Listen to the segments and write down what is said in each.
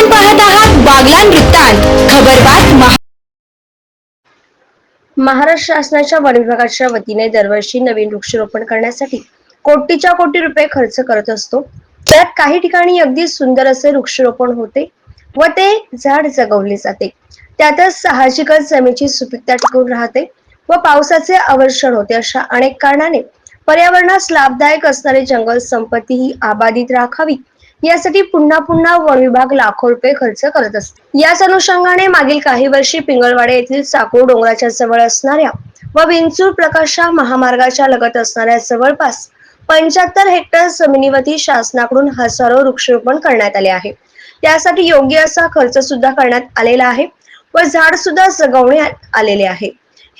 आपण पाहत आहात बागलान वृत्तांत. खबरबात महा महाराष्ट्र शासनाच्या वन विभागाच्या वतीने दरवर्षी नवीन वृक्षरोपण करण्यासाठी कोटीच्या कोटी रुपये खर्च करत असतो. त्यात काही ठिकाणी अगदी सुंदर असे वृक्षारोपण होते व ते झाड जगवले जाते. त्यातच साहजिकच जमिनीची सुपीकता टिकून राहते व पावसाचे आवर्षण होते अशा अनेक कारणाने पर्यावरणास लाभदायक असणारे जंगल संपत्ती ही आबादित राखावी यासाठी पुन्हा पुन्हा वन विभाग लाखो रुपये खर्च करत असतो. याच अनुषंगाने मागील काही वर्षी पिंगळवाडे येथील साकोर डोंगराच्या जवळ असणाऱ्या व विंचूर प्रकाशा महामार्गाच्या लगत असणाऱ्या जवळपास पंच्याहत्तर हेक्टर जमिनीवरती शासनाकडून हजारो वृक्षरोपण करण्यात आले आहे. त्यासाठी योग्य असा खर्च सुद्धा करण्यात आलेला आहे व झाड सुद्धा जगवण्यात आलेले आहे.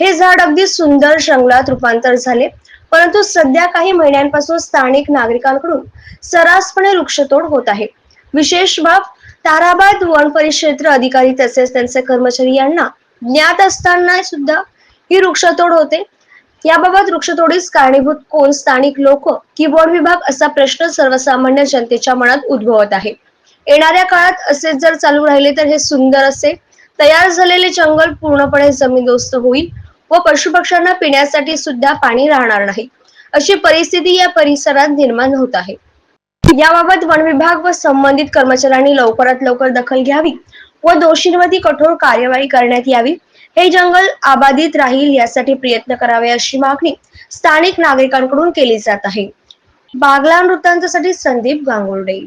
हे झाड अगदी सुंदर जंगलात रूपांतर झाले परंतु सध्या काही महिन्यांपासून स्थानिक नागरिकांकडून सर्रासपणे वृक्षतोड होत आहे. विशेष बाब ताराबाद वन परिक्षेत्र अधिकारी तसेच त्यांचे कर्मचारी यांना ज्ञात असताना सुद्धा ही वृक्षतोड होते. याबाबत वृक्षतोडीस कारणीभूत कोण स्थानिक लोक की वन विभाग असा प्रश्न सर्वसामान्य जनतेच्या मनात उद्भवत आहे. येणाऱ्या काळात असेच जर चालू राहिले तर हे सुंदर असे तयार झालेले जंगल पूर्णपणे जमीनदोस्त होईल. व पशुपक्ष्यांना पिण्यासाठी सुद्धा पाणी राहणार नाही. अशी परिस्थिती या परिसरात निर्माण होत आहे. याबाबत वन विभाग व संबंधित कर्मचाऱ्यांनी लवकरात लवकर दखल घ्यावी व दोषींवरती कठोर कार्यवाही करण्यात यावी. हे जंगल आबादित राहील यासाठी प्रयत्न करावे अशी मागणी स्थानिक नागरिकांकडून केली जात आहे. बागला वृत्तांतासाठी संदीप गांगुर्डे.